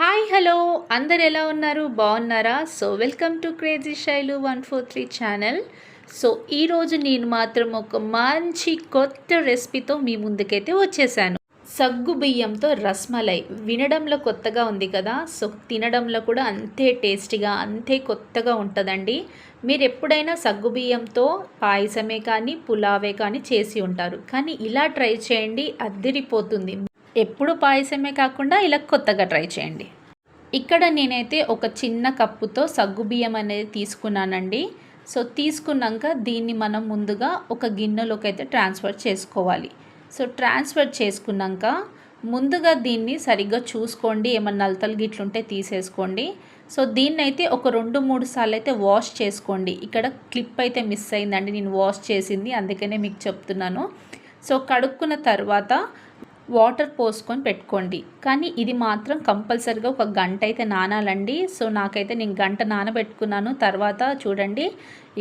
Hi hello. అందరు ఎలా ఉన్నారు? బాగున్నారా? So welcome to crazy Shailu one four three channel. So ఈరోజు నేను మాత్రం ఒక మంచి కొత్త రెసిపీతో మీ ముందుకైతే వచ్చేసాను. సగ్గు బియ్యంతో రస్మలై. వినడంలో కొత్తగా ఉంది కదా? సో తినడంలో కూడా అంతే టేస్టీగా అంతే కొత్తగా ఉంటుందండి. మీరు ఎప్పుడైనా సగ్గు బియ్యంతో పాయసమే కానీ పులావే కానీ చేసి ఉంటారు. కానీ ఇలా ట్రై చేయండి అద్దిరిపోతుంది ఎప్పుడు పాయసమే కాకుండా ఇలా కొత్తగా ట్రై చేయండి. ఇక్కడ నేనైతే ఒక చిన్న కప్పుతో సగ్గు బియ్యం అనేది తీసుకున్నానండి. సో తీసుకున్నాక దీన్ని మనం ముందుగా ఒక గిన్నెలోకి అయితే ట్రాన్స్ఫర్ చేసుకోవాలి. సో ట్రాన్స్ఫర్ చేసుకున్నాక ముందుగా దీన్ని సరిగ్గా చూసుకోండి. ఏమన్నా నలతలు గిట్లుంటే తీసేసుకోండి. సో దీన్ని అయితే ఒక రెండు మూడు సార్లు అయితే వాష్ చేసుకోండి. ఇక్కడ క్లిప్ అయితే మిస్ అయిందండి. నేను వాష్ చేసింది. అందుకనే మీకు చెప్తున్నాను. సో కడుక్కున్న తర్వాత వాటర్ పోసుకొని పెట్టుకోండి. కానీ ఇది మాత్రం కంపల్సరిగా ఒక గంట అయితే నానాలండి. సో నాకైతే నేను గంట నానబెట్టుకున్నాను. తర్వాత చూడండి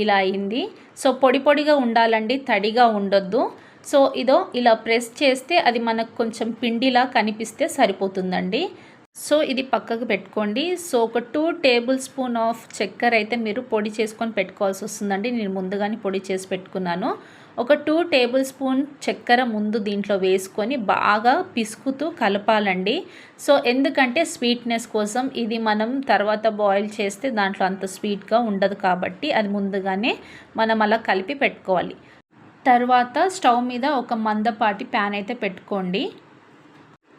ఇలా అయింది. సో పొడి పొడిగా ఉండాలండి తడిగా ఉండొద్దు. సో ఇదో ఇలా ప్రెస్ చేస్తే అది మనకు కొంచెం పిండిలా కనిపిస్తే సరిపోతుందండి. సో ఇది పక్కకు పెట్టుకోండి. సో ఒక టూ టేబుల్ స్పూన్ ఆఫ్ చక్కెర అయితే మీరు పొడి చేసుకొని పెట్టుకోవాల్సి వస్తుందండి. నేను ముందుగానే పొడి చేసి పెట్టుకున్నాను. ఒక టూ టేబుల్ స్పూన్ చక్కెర ముందు దీంట్లో వేసుకొని బాగా పిసుకుతూ కలపాలండి. సో ఎందుకంటే స్వీట్నెస్ కోసం ఇది మనం తర్వాత బాయిల్ చేస్తే దాంట్లో అంత స్వీట్గా ఉండదు కాబట్టి అది ముందుగానే మనం అలా కలిపి పెట్టుకోవాలి. తర్వాత స్టవ్ మీద ఒక మందపాటి ప్యాన్ అయితే పెట్టుకోండి.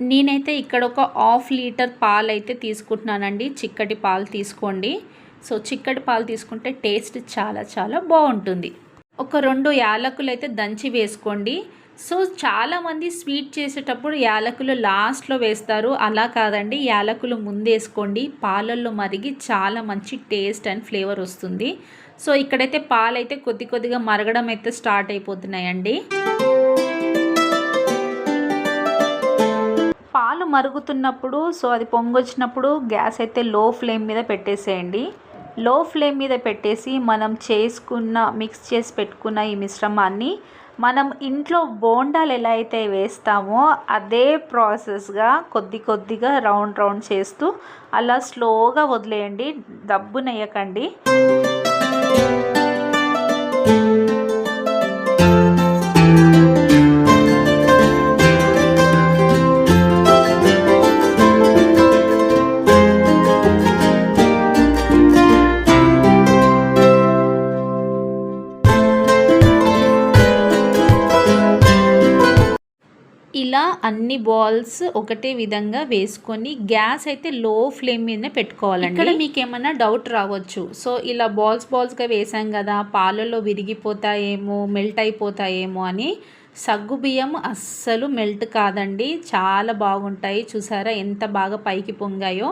నేనైతే ఇక్కడ ఒక హాఫ్ లీటర్ పాలు అయితే తీసుకుంటున్నానండి. చిక్కటి పాలు తీసుకోండి. సో చిక్కటి పాలు తీసుకుంటే టేస్ట్ చాలా చాలా బాగుంటుంది. ఒక రెండు యాలకులు అయితే దంచి వేసుకోండి. సో చాలామంది స్వీట్ చేసేటప్పుడు యాలకులు లాస్ట్లో వేస్తారు. అలా కాదండి. యాలకులు ముందేసుకోండి. పాలల్లో మరిగి చాలా మంచి టేస్ట్ అండ్ ఫ్లేవర్ వస్తుంది. సో ఇక్కడైతే పాలైతే కొద్ది కొద్దిగా మరగడం అయితే స్టార్ట్ అయిపోతున్నాయండి. మరుగుతున్నప్పుడు సో అది పొంగొచ్చినప్పుడు గ్యాస్ అయితే లో ఫ్లేమ్ మీద పెట్టేసేయండి. లో ఫ్లేమ్ మీద పెట్టేసి మనం చేసుకున్న మిక్స్ చేసి పెట్టుకున్న ఈ మిశ్రమాన్ని మనం ఇంట్లో బోండాలు ఎలా అయితే వేస్తామో అదే ప్రాసెస్గా కొద్ది కొద్దిగా రౌండ్ రౌండ్ చేస్తూ అలా స్లోగా వదిలేయండి. దబ్బునెయ్యకండి అన్ని బాల్స్ ఒకటే విధంగా వేసుకొని గ్యాస్ అయితే లో ఫ్లేమ్ మీద పెట్టుకోవాలండి. ఇక్కడ మీకు ఏమైనా డౌట్ రావచ్చు. సో ఇలా బాల్స్ బాల్స్గా వేసాం కదా పాలలో విరిగిపోతాయేమో మెల్ట్ అయిపోతాయేమో అని సగ్గు బియ్యం అస్సలు మెల్ట్ కాదండి. చాలా బాగుంటాయి. చూసారా ఎంత బాగా పైకి పొంగాయో.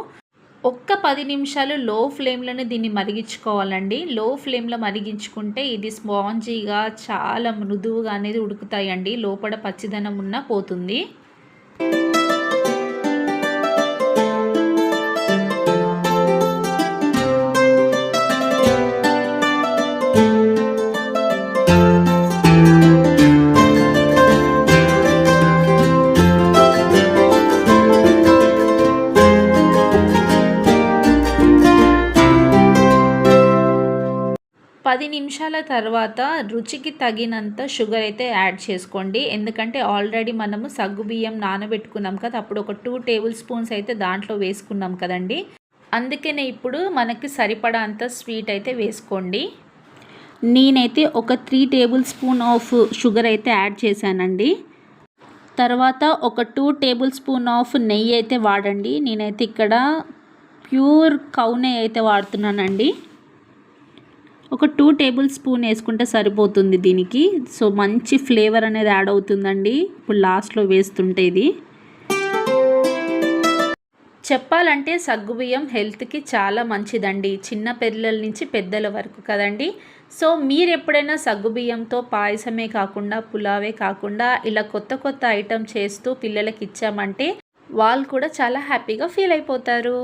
ఒక్క పది నిమిషాలు లో ఫ్లేమ్లోనే దీన్ని మరిగించుకోవాలండి. లో ఫ్లేమ్లో మరిగించుకుంటే ఇది స్పాంజీగా చాలా మృదువుగా అనేది ఉడుకుతాయండి. లోపల పచ్చిదనం ఉన్న పోతుంది. పది నిమిషాల తర్వాత రుచికి తగినంత షుగర్ అయితే యాడ్ చేసుకోండి. ఎందుకంటే ఆల్రెడీ మనము సగ్గు బియ్యం నానబెట్టుకున్నాం కదా అప్పుడు ఒక టూ టేబుల్ స్పూన్స్ అయితే దాంట్లో వేసుకున్నాం కదండి. అందుకనే ఇప్పుడు మనకి సరిపడా అంత స్వీట్ అయితే వేసుకోండి. నేనైతే ఒక three tablespoon of sugar అయితే యాడ్ చేశానండి. తర్వాత ఒక టూ టేబుల్ స్పూన్ ఆఫ్ నెయ్యి అయితే వాడండి. నేనైతే ఇక్కడ ప్యూర్ కౌ నెయ్యి అయితే వాడుతున్నానండి. ఒక టూ టేబుల్ స్పూన్ వేసుకుంటే సరిపోతుంది దీనికి. సో మంచి ఫ్లేవర్ అనేది యాడ్ అవుతుందండి. ఇప్పుడు లాస్ట్లో వేస్తుంటే ఇది. చెప్పాలంటే సగ్గుబియ్యం హెల్త్కి చాలా మంచిదండి. చిన్న పిల్లల నుంచి పెద్దల వరకు కదండి. సో మీరు ఎప్పుడైనా సగ్గుబియ్యంతో పాయసమే కాకుండా పులావే కాకుండా ఇలా కొత్త కొత్త ఐటెం చేస్తూ పిల్లలకి ఇచ్చామంటే వాళ్ళు కూడా చాలా హ్యాపీగా ఫీల్ అయిపోతారు.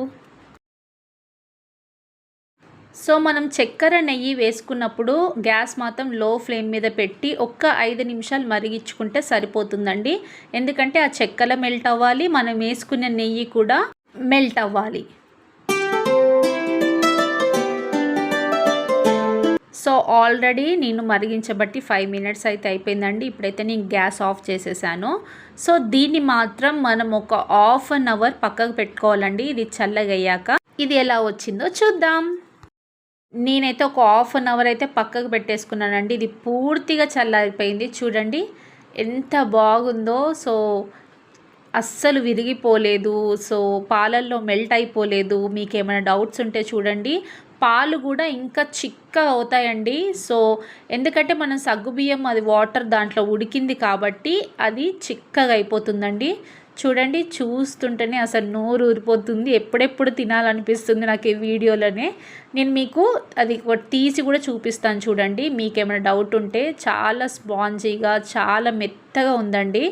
సో మనం చక్కెర నెయ్యి వేసుకున్నప్పుడు గ్యాస్ మాత్రం లో ఫ్లేమ్ మీద పెట్టి ఒక్క ఐదు నిమిషాలు మరిగించుకుంటే సరిపోతుందండి. ఎందుకంటే ఆ చక్కెర మెల్ట్ అవ్వాలి మనం వేసుకునే నెయ్యి కూడా మెల్ట్ అవ్వాలి. సో ఆల్రెడీ నేను మరిగించబట్టి ఫైవ్ మినిట్స్ అయితే అయిపోయిందండి. ఇప్పుడైతే నేను గ్యాస్ ఆఫ్ చేసేసాను. సో దీన్ని మాత్రం మనం ఒక హాఫ్ అన్ అవర్ పక్కకు పెట్టుకోవాలండి. ఇది చల్లగయ్యాక. ఇది ఎలా వచ్చిందో చూద్దాం. నేనైతే ఒక హాఫ్ అన్ అవర్ అయితే పక్కకు పెట్టేసుకున్నానండి. ఇది పూర్తిగా చల్లారిపోయింది. చూడండి ఎంత బాగుందో. సో అస్సలు విరిగిపోలేదు. సో పాలల్లో మెల్ట్ అయిపోలేదు. మీకు ఏమైనా డౌట్స్ ఉంటే చూడండి. పాలు కూడా ఇంకా చిక్కగా అవుతాయండి. సో ఎందుకంటే మనం సగ్గుబియ్యం అది వాటర్ దాంట్లో ఉడికింది కాబట్టి అది చిక్కగా అయిపోతుందండి. చూడండి చూస్తుంటేనే అసలు నోరు ఊరిపోతుంది. ఎప్పుడెప్పుడు తినాలనిపిస్తుంది నాకు ఈ వీడియోలోనే. నేను మీకు అది తీసి కూడా చూపిస్తాను చూడండి. మీకు ఏమైనా డౌట్ ఉంటే చాలా స్పాంజీగా చాలా మెత్తగా ఉందండి.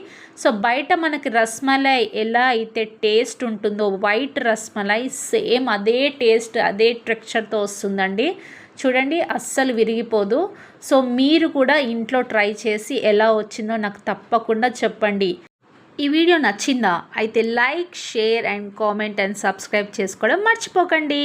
సో బయట మనకి రస్మలై ఎలా అయితే టేస్ట్ ఉంటుందో వైట్ రస్మలై సేమ్ అదే టేస్ట్ అదే టెక్స్చర్తో వస్తుందండి. చూడండి అస్సలు విరిగిపోదు. సో మీరు కూడా ఇంట్లో ట్రై చేసి ఎలా వచ్చిందో నాకు తప్పకుండా చెప్పండి. ఈ వీడియో నచ్చిందా? అయితే like share and comment and subscribe చేసుకోవడం మర్చిపోకండి.